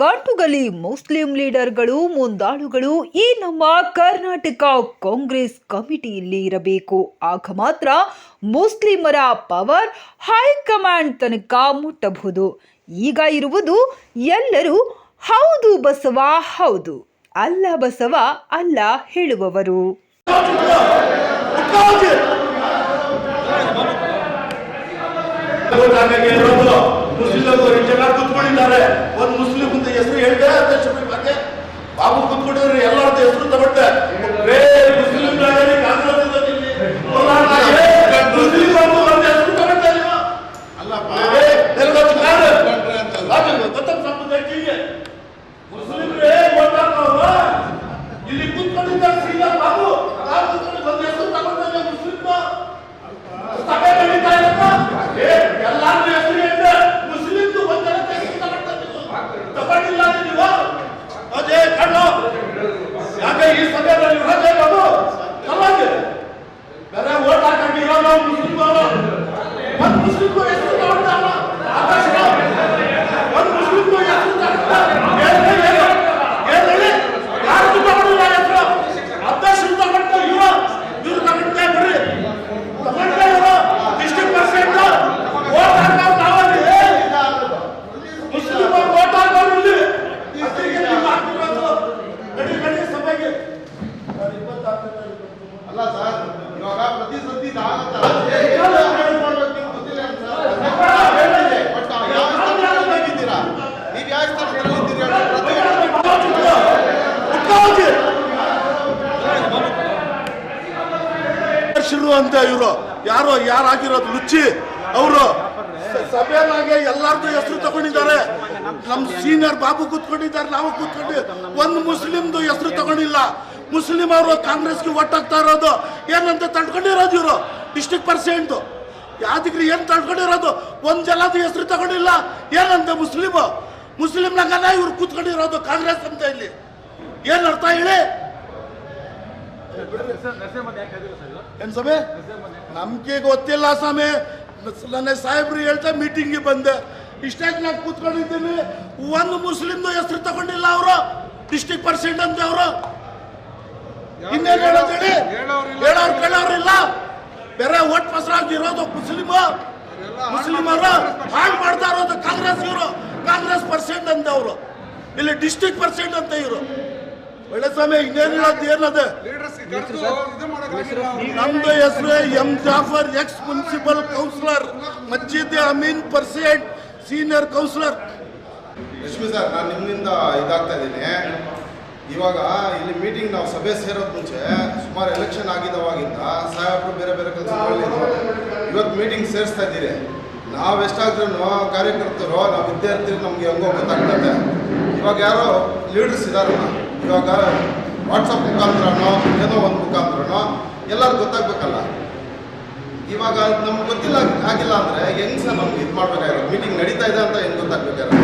ಗಂಟುಗಲಿ Muslim ಲೀಡರ್ಗಳು, ಮುಂದಾಳುಗಳು ಈ ನಮ್ಮ ಕರ್ನಾಟಕ ಕಾಂಗ್ರೆಸ್ ಕಮಿಟಿಯಲ್ಲಿ ಇರಬೇಕು. ಆಗ ಮಾತ್ರ ಮುಸ್ಲಿಮರ ಪವರ್ ಹೈಕಮಾಂಡ್ ತನಕ ಮುಟ್ಟಬಹುದು. ಈಗ ಇರುವುದು ಎಲ್ಲರೂ ಹೌದು ಬಸವ, ಹೌದು. ಅಲ್ಲ ಬಸವ, ಅಲ್ಲ ಹೇಳುವವರು. ಕೂತ್ಕೊಂಡಿದ್ದಾರೆ ಒಂದು ಮುಸ್ಲಿಂ ಅಂತ ಹೆಸರು ಹೇಳಿದೆ ಅಧ್ಯಕ್ಷರ ಬಗ್ಗೆ ಬಾಬು ಕೂತ್ಕೊಂಡಿದ್ರೆ ಎಲ್ಲರದ್ದು ಹೆಸರು ತಗೊಂಡೆ ರೇ ಮುಸ್ಲಿಂ ರಾಜನಿ ಕಾಂಗ್ರೆಸ್ ಇದ್ದದ್ದು ಇಲ್ಲಿ. ಕೋಲಾರದಾಗೆ ಮುಸ್ಲಿಂ ಅಂತ ಒಂದು ಹೆಸರು ತಗೊಂಡೆ ನೀವು. ರೇ, ನೆಲಗೊತ್ತು ಕಾಡು. ರಾಜು, ಗೊತ್ತಮ್ಮ ಸ್ವಲ್ಪ ಗಟ್ಟಿಗೆ. ಮುಸ್ಲಿಮ್ರೇ vote ಹಾಕೋರು. ಇಲ್ಲಿ ಕೂತ್ಕೊಂಡಿದ್ದಾರೆ ಸೀದಾ ಬಾಬು ಬಾಬು ಕೂತ್ಕೊಂಡು ಒಂದು ಹೆಸರು ತಗೊಂಡೆ ಮುಸ್ಲಿಂ ಸಭೆ ನಡೀತಾ ಇರುತ್ತಾ? ಏ, ಎಲ್ಲಾರ್ಗೂ ಹೆಸರು ಹೇಳಿದೆ. ಮುಸ್ಲಿಮ್ದು ಒಂದ್ ಜನ ಹೆಸರು ತಗೊಂಡ್ರೆ ನೀವು. ತಗೊಂಡಿಲ್ಲ ಅಂದ್ರೆ ನೀವು? ಅದೇ ಕಣ್ಣು. ಯಾಕೆ ಈ ಸಭೆಯಲ್ಲಿ ವಿರೋಧ ಬಾಬು ಕಲಾಗೆ ಬೇರೆ ಓಟ್ ಹಾಕಂಗೆ ಇರೋದು ಮುಸ್ಲಿಂ ಅವರು ಒಂದ್ ಮುಸ್ಲಿಂ ಹೆಸರು ತಗೊಂಡಲ್ಲ ಆಕಾಶ ಒಂದ್ ಮುಸ್ಲಿಂ ಹೆಸರು ತಗೊಂಡ ಏನ್ ಹೇಳಿ? ಏನ್ ಹೇಳಿ? ಯಾರ್ದು ತಗೊಂಡಿಲ್ಲ ಹೆಸರು ಅಧ್ಯಕ್ಷರು ತಗೊಂಡು ಇವ್ರು ಇವ್ರು ತಗೊಂಡೇ ಬಿಡ್ರಿ ತಗೊಂಡೇ ಇವ್ರು ಡಿಸ್ಟ್ರಿಕ್ಟ್ ಪ್ರೆಸಿಡೆಂಟ್ ವೋಟ್ ಹಾಕೋರು ನಾವಲ್ಲಿ ಮುಸ್ಲಿಂ ವೋಟ್ ಹಾಕೋರು ಇಲ್ಲಿ ಅದಕ್ಕೆ ನೀವು ಹಾಕಿರೋದು ನಡಿ ನಡಿ ಸಭೆಗೆ ಅಲ್ಲ ಸರ್ ಇವಾಗ ಪ್ರತಿ ಸತಿ ಇದಾಗತ್ತ ಅಧ್ಯಕ್ಷರು ಅಂತ ಇವರು. ಯಾರು ಯಾರು ಆಗಿರೋದು ಲುಚ್ಚಿ ಅವರು ಸಭೆನಾಗೆ ಎಲ್ಲಾರ್ದು ಹೆಸರು ತಗೊಂಡಿದ್ದಾರೆ. ನಮ್ಮ ಸೀನಿಯರ್ ಬಾಬು ಕೂತ್ಕೊಂಡಿದ್ದಾರೆ, ನಾವು ಕೂತ್ಕೊಂಡು ಒಂದು ಮುಸ್ಲಿಮ್ದು ಹೆಸರು ತಗೊಂಡಿಲ್ಲ. ಮುಸ್ಲಿಂ ಅವರು ಕಾಂಗ್ರೆಸ್ಗೆ ಒಟ್ಟಾಗ್ತಾ ಇರೋದು. ಏನಂತ ತಡ್ಕೊಂಡಿರೋದು ಇವರು ಡಿಸ್ಟ್ರಿಕ್ಟ್ ಪರ್ಸೆಂಟ್ ಯಾದಗಿರಿ ಏನ್ ತಳ್ಕೊಂಡಿರೋದು? ಒಂದ್ ಜಲದ ಹೆಸರು ತಗೊಂಡಿಲ್ಲ. ಏನಂತ ಮುಸ್ಲಿಮ್? ಮುಸ್ಲಿಂನಾಗಲ್ಲ ಇವ್ರು ಕೂತ್ಕೊಂಡಿರೋದು ಕಾಂಗ್ರೆಸ್ ಅಂತ ಇಲ್ಲಿ. ಏನ್ ಅರ್ಥ ಹೇಳಿ? ಏನ್ ಸ್ವಾಮಿ? ನಮ್ಗೆ ಗೊತ್ತಿಲ್ಲ ಸ್ವಾಮಿ. ನನ್ನ ಸಾಹೇಬ್ರು ಹೇಳ್ತಾ ಮೀಟಿಂಗ್ಗೆ ಬಂದೆ. ಇಷ್ಟಾಗಿ ನಾನು ಕೂತ್ಕೊಂಡಿದ್ದೀನಿ. ಒಂದು ಮುಸ್ಲಿಮ್ದು ಹೆಸರು ತಗೊಂಡಿಲ್ಲ ಅವರು. ಡಿಸ್ಟ್ರಿಕ್ಟ್ ಪರ್ಸೆಂಟ್ ಅಂತ ಅವರು. ಇನ್ನೇನು ಹೇಳೋದು ಹೇಳಿ? ಹೇಳೋರು ಕೇಳೋರಿಲ್ಲ ಬೇರೆ ಓಟ್ ಪಸರಾಗಿ ಇರೋದು ಮುಸ್ಲಿಮ್. ಮುಸ್ಲಿಮರು ಹಾಳು ಮಾಡ್ತಾ ಇರೋದು ಕಾಂಗ್ರೆಸ್ ಇವರು. ಕಾಂಗ್ರೆಸ್ ಪರ್ಸೆಂಟ್ ಅಂತ ಅವರು ಇಲ್ಲಿ ಡಿಸ್ಟಿಕ್ ಪರ್ಸೆಂಟ್ ಅಂತ ಇವರು. ಒಳ್ಳೆ ಸ್ವಾಮಿ ಇನ್ನೇನು ಹೇಳೋದು ಏನದು ನಮ್ದು ಹೆಸರು M Jaffar ex municipal councillor Majid Ameen percent senior councillor Lakshmi sir ನಾನು ನಿಮ್ಮಿಂದ ಇದಾಗ್ತಾ ಇದ್ದೀನಿ. ಇವಾಗ ಇಲ್ಲಿ ಮೀಟಿಂಗ್ ನಾವು ಸಭೆ ಸೇರೋದ್ ಮುಂಚೆ ಸುಮಾರು ಎಲೆಕ್ಷನ್ ಆಗಿದ್ದವಾಗಿಂದ ಸಾಹೇಬರು ಬೇರೆ ಬೇರೆ ಕೆಲಸಗಳಿದ್ದು ಇವತ್ತು ಮೀಟಿಂಗ್ ಸೇರಿಸ್ತಾ ಇದ್ದೀರಿ. ನಾವು ಎಷ್ಟಾದ್ರೂ ಕಾರ್ಯಕರ್ತರು, ನಾವು ವಿದ್ಯಾರ್ಥಿಗಳು ನಮಗೆ ಹೆಂಗೋ ಗೊತ್ತಾಗ್ತದೆ ಇವಾಗ ಯಾರೋ ಲೀಡರ್ಸ್ ಇದ್ದಾರಲ್ಲ ಇವಾಗ ವಾಟ್ಸಪ್ ಮುಖಾಂತರನೋ, ಏನೋ ಒಂದು ಮುಖಾಂತರನೋ, ಎಲ್ಲರೂ ಗೊತ್ತಾಗ್ಬೇಕಲ್ಲ. ಇವಾಗ ನಮ್ಗೆ ಗೊತ್ತಿಲ್ಲ, ಆಗಿಲ್ಲ ಅಂದ್ರೆ ಹೆಂಗ್ ಸರ್ ನಮ್ಗೆ ಇದು ಮಾಡ್ಬೇಕಾಗಿರೋದು? ಮೀಟಿಂಗ್ ನಡೀತಾ ಇದೆ ಅಂತ ಹೆಂಗ್ ಗೊತ್ತಾಗ್ಬೇಕಾಗಿರೋದು?